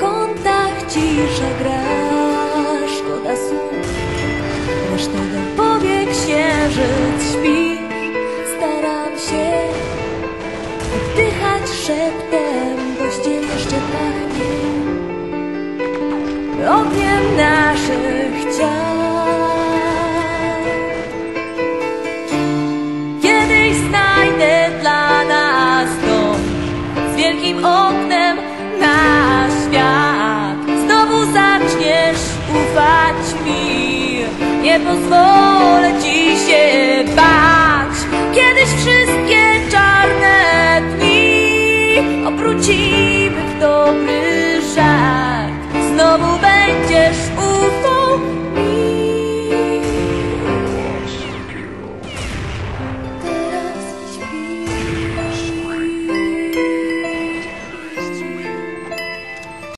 kątach cisza gra Szkoda słów, lecz tego powie księżyc Śpisz, staram się oddychać szeptem Bo ściel jeszcze pachnie ogniem naszych ciał. Oknem na świat. Znowu zaczniesz ufać mi, nie pozwolę